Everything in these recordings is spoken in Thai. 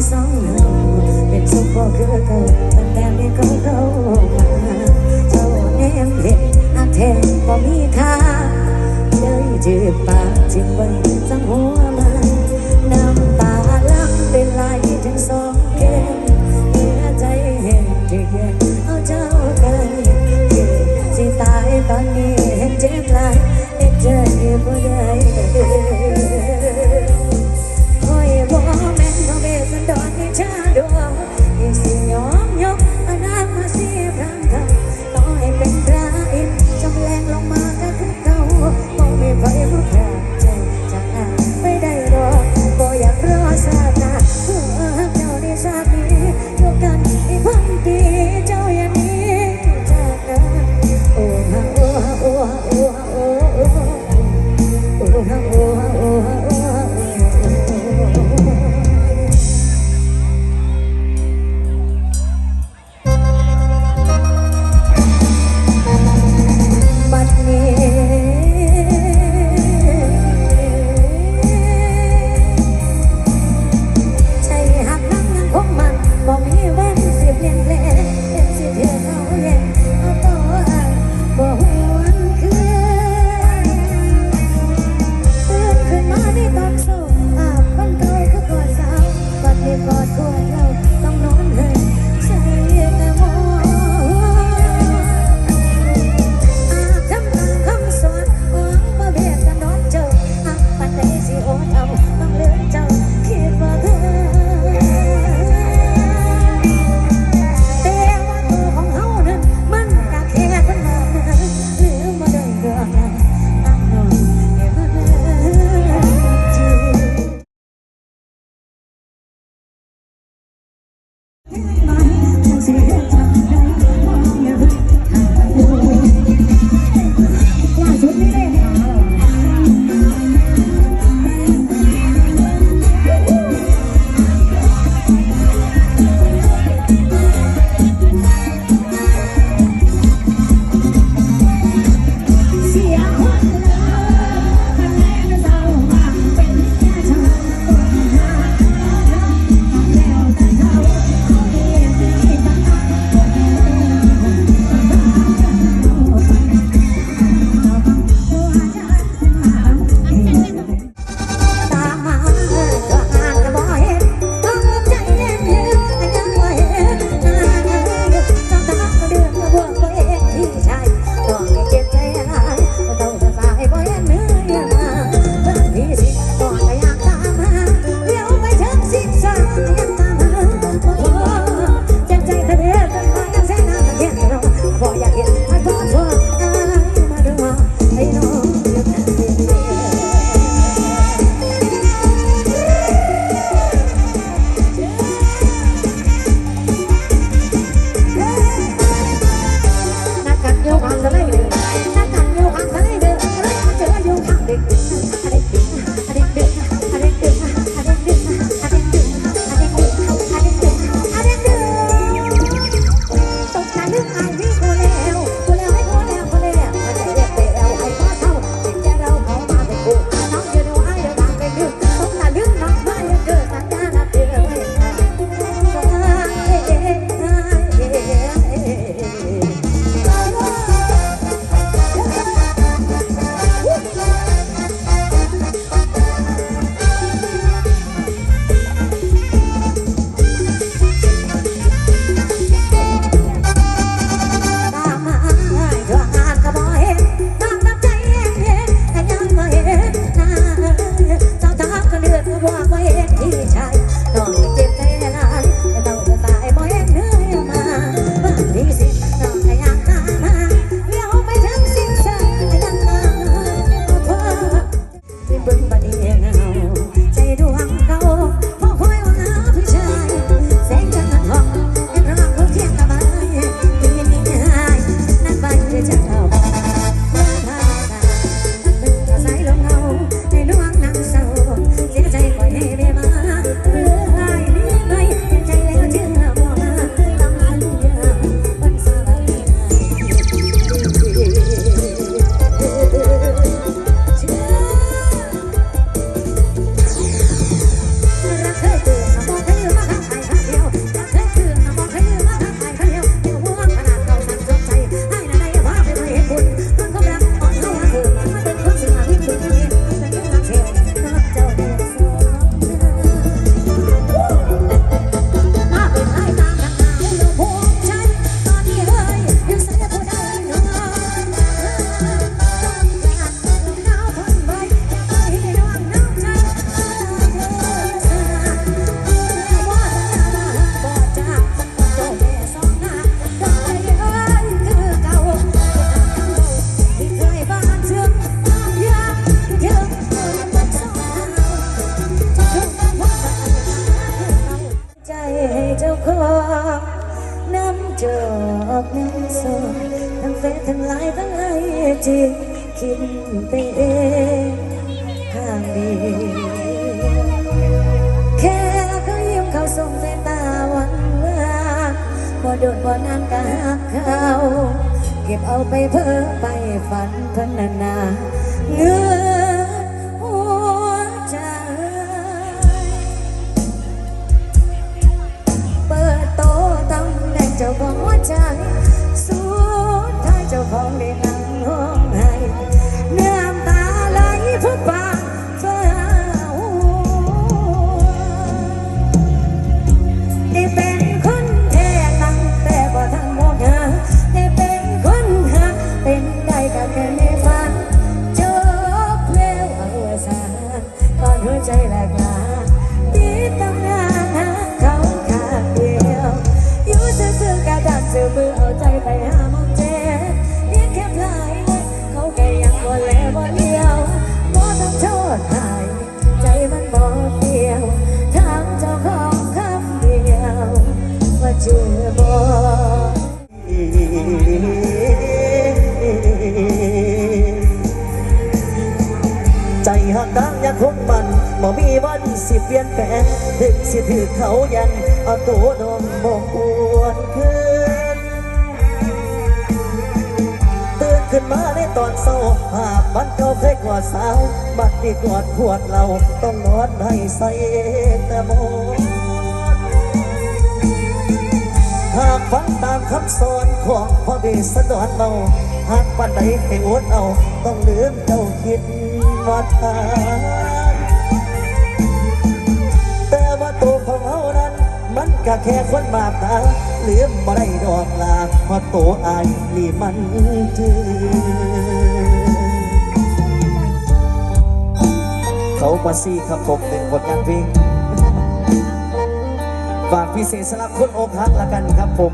ที่สองเป็นสุขก็คือเกิดตั้งแต่มีเก็เข้ามาเจ้าแนมเห็นอาเทนก็มีค่าเลยจืดปากจิ้มไว้จังหัวมันน้ำตาลักเป็นลายถึงสองแก้มเนื้อใจเห็นที่เย็อาเจ้าไปเกิดสิตายตอนนี้ ไปเองข้างเดียวแค่เขายิ้มเขาส่งสายตาหวันเมื่อบ่โดนบ่นานก็หักเขาเก็บเอาไปเพ้อไปฝันพันนานเงือหัวใจเปิดโตตำหน่งเจ้าของหัวใจสุดท้ายเจ้าของได้ บ่มีวันสิเปลี่ยนแปลงถึงสิถือเขายังเอาตัวดมบ่ปวดคืนตื่นขึ้นมาในตอนเศร้าภาพมันเก่าเคยกว่าสาว บัดนี้กอดขวดเราต้องนอนให้ใส่แต่โมหากฟังตามคำสอนของพ่อเบสดอนเมาหากปันใดให้อดเอา ต้องลืมเจ้าคิดว่าทา มันก็แค่คนบาปตาเลืมบ่ได้ดอกลาเพราะตัวอายนี่มันจือเขามาซี่ครับผมหนึ่งผลงานเพลงฝากพิเศษสำหรับคนอกหักละกันครับผม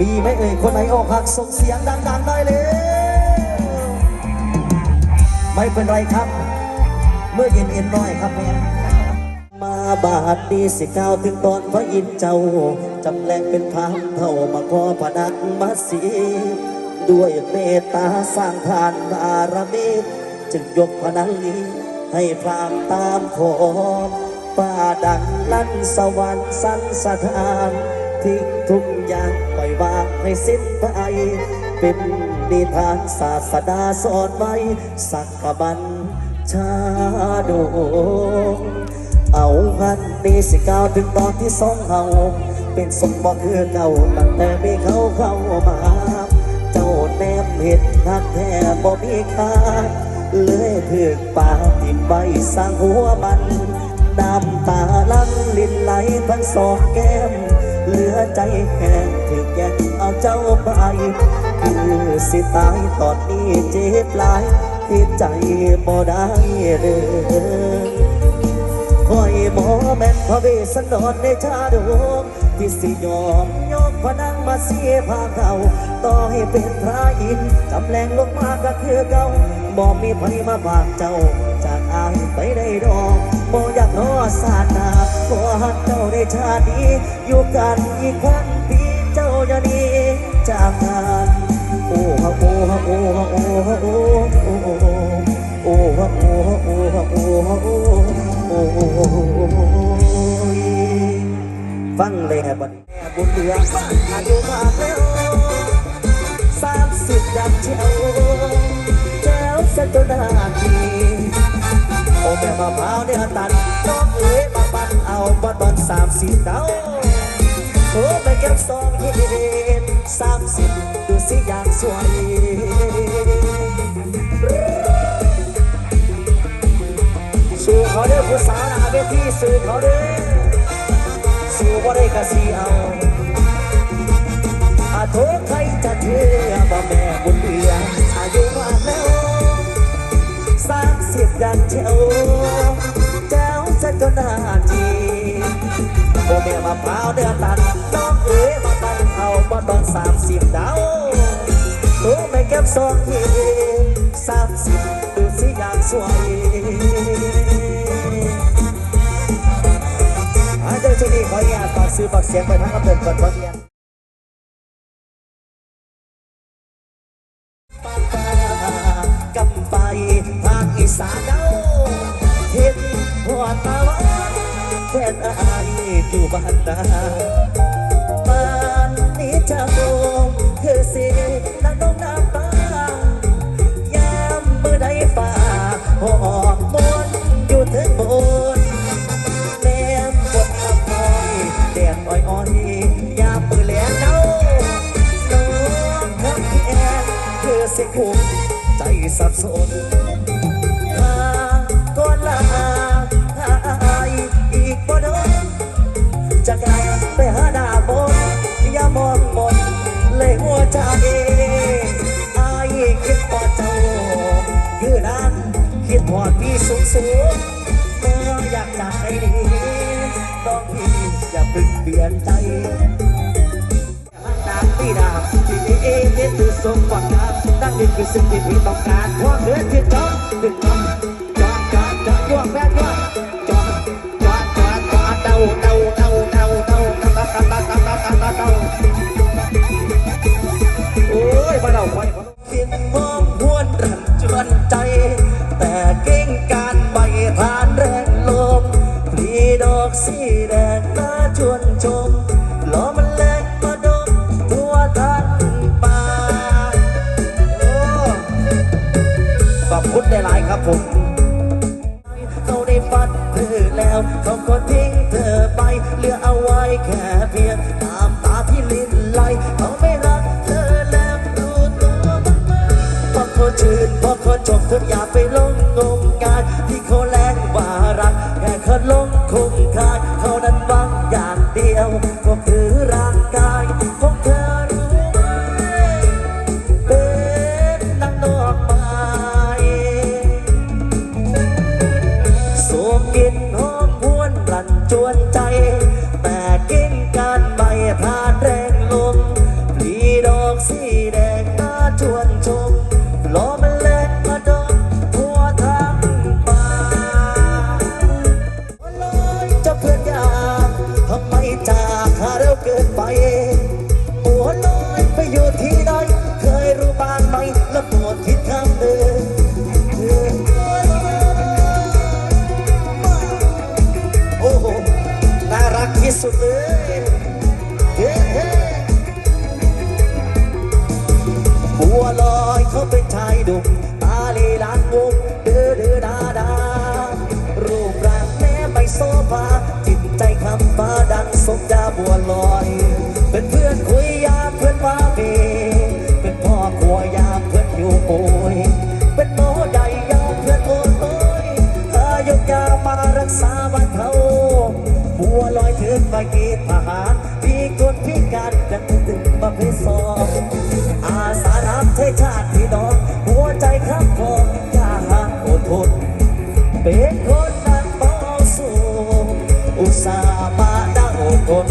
มีไหมเอ่ยคนไหนอกหักส่งเสียงดังๆได้เลย ไม่เป็นไรครับ เมื่อเย็นเอ็นน้อยครับแม่ บาดดีสิก้าวถึงตอนพระอินเจ้าจำแรงเป็นพามเท่ามาขอพนักมาสีด้วยเมตตาสร้างทานบารมีจึงยกพนังนี้ ให้พรามตามขอป่าดังลั่นสวรรค์สันสถานทิ้งทุกอย่างปล่อยวางให้สิ้นไปเป็นนิทานศาสดาสอนไว้สักกบันชาดง เอาพันนี้สิก้าวถึงตอนที่สองเฮาเป็นสมบอกคือเก่าตั้งแต่มีเขาเข้ามา เจ้าแนมเห็ดนักแท้บ่มีค่าเลยถึกป่าติดใบสร้างหัวมันน้ำตาลังลินไหลทั้งสองแก้ม เหลือใจแห้งถึกแยกเอาเจ้าไปคือสิตายตอนนี้เจ็บหลายที่ใจบ่ได้เลย คอยหมอแม่นพระเวสสันดรในชาดงที่สิยอมยกพนังมาเสียพาเขาต่อให้เป็นพระอินทร์จำแรงลงมาก็คือเก่าบ่มีไผมาฝากเจ้า จากอายไปได้ดอกบ่อยากรอสาดหนาขอหักเจ้าในชาตินี้ อยู่กันอีกครั้งพี่เจ้าอย่าหนีจากกันโอ้ฮะโอ้ฮะโอ้ฮะโอ้ฮะโอ้โอ้โอ้ฮะโอ้ฮะโอ้ฮะโอ้ฮะโอ้โอ้ ยฟังเลยครับบัดนี้บุญเหลืออายุมากแล้วสามสิบดับเจ้าเจ้าสัจนาทีโอ้แม่มะพร้าวเนี่ยตันน้องเอ๋ยมาปั่นเอาบัดบอลสามสิบเต้าโอ้ไปเก็บซองเฮ็ดสามสิบดูสิอย่างสวย ผู้สาวหน้าเวทีสู่เขาเด้อสู่บ่ได้กะสีเอาอาโทษใครจะเชื่อบ่แม่บุญเรืองอายุมากแล้วสามสิบดันเจ้าเจ้าจะจนนาทีโอแม่มะพร้าวเดือตันน้องเอ๋ยมาตันเอาบ่ตอนสามสิบดาวโอ้ไม่เก็บซองเฮสามสิบดูสิอย่างสวย อนุญตฝากซื้อฝากเสียงไปทั้งกำเนิดก่อนขอนุญากำไปทางอีสานเด้าเห็นหัวตาวันแทนอายอยู่บ้านนาบ้านนี้จะโกงคือสินางน้องน้ำตายามเมื่อใดฝ่าหอ คือสิคุมใจสับสนหาก่อนลาหายอีกบ่โดนจะกลับไปหาดาบนอย่ามองมดเลยหัวใจอายคิดพอเจ้าคือนั้นคิดพอพี่สูงสูงเมื่ออยากจากใครดีต้องพี่อย่าเพึ่งเปลี่ยนใจดาพี่ด คือสิ่งที่พี่ต้องการพอเหลือที่จอดถึงจอดจอดจอดจอดย่วแฟนยั่วจอดจอดจอดจอดเดาเดาเดาเดาเดาเดาเดาเดาเดาเดาเดาเดาเดาโอ้ยมาเดาไปคิดมองหวนรันจวนใจ แต่เก่งการใบทานแรงลมปลีดอกสีแดงน่าชวนชมล้อมันแร ได้หลายครับผมเขาได้ฟัดเธอแล้วเขาก็ทิ้งเธอไปเหลือเอาไว้แค่เพียงตามตาที่ลิ้นไหลเขาไม่รักเธอแล้วรู้ตัวบ้างไหมเพราะเขาชื่นเพราะเขาจบเธออย่าไปลงงมงายที่เขาแลงว่ารักแค่เขาลงคงคายเขานั้นหวังอย่างเดียวก็คือ กินไป หัวลอยไปอยู่ที่ไหนเคยรู้บ้างไหมแล้วปวดทิศทางเดินโอ้โหน่ารักที่สุดเลยเฮ้เฮ้บัวลอยเขาเป็นชายดุตาลีลานมุกเดือเดือดาดารูปร่างแม่ไม่โซฟาจิตใจคำฟ้าดังสมดาบัวลอย เป็นคนนักเบาสูงอุตส่าห์มาดังอดทน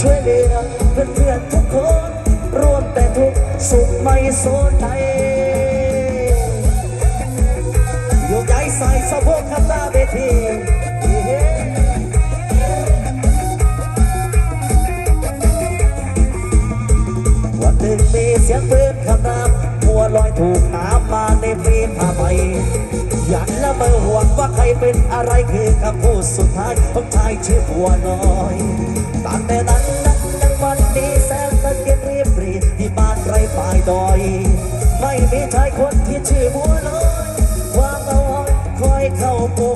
ช่วยเหลือเพื่อนเพื่อนทุกคน ร่วมแต่ทุกสุขไม่สนใจยกย้ายใส่สะโพกข้างหน้าเวทีวันหนึ่งมีเสียงปืนคำรามหัวลอยถูกน้ำมาในปีผ้าใบ ว่าใครเป็นอะไรคือคำพูดสุดท้ายของชายชื่อบัวลอยตั้งแต่นั้นนักยังวันนี้แสนตะเกียงรีบรีที่บ้านไรปลายดอย ไม่มีชายคนที่ชื่อบัวลอย ความเอาอ้อยคอยเข้าปก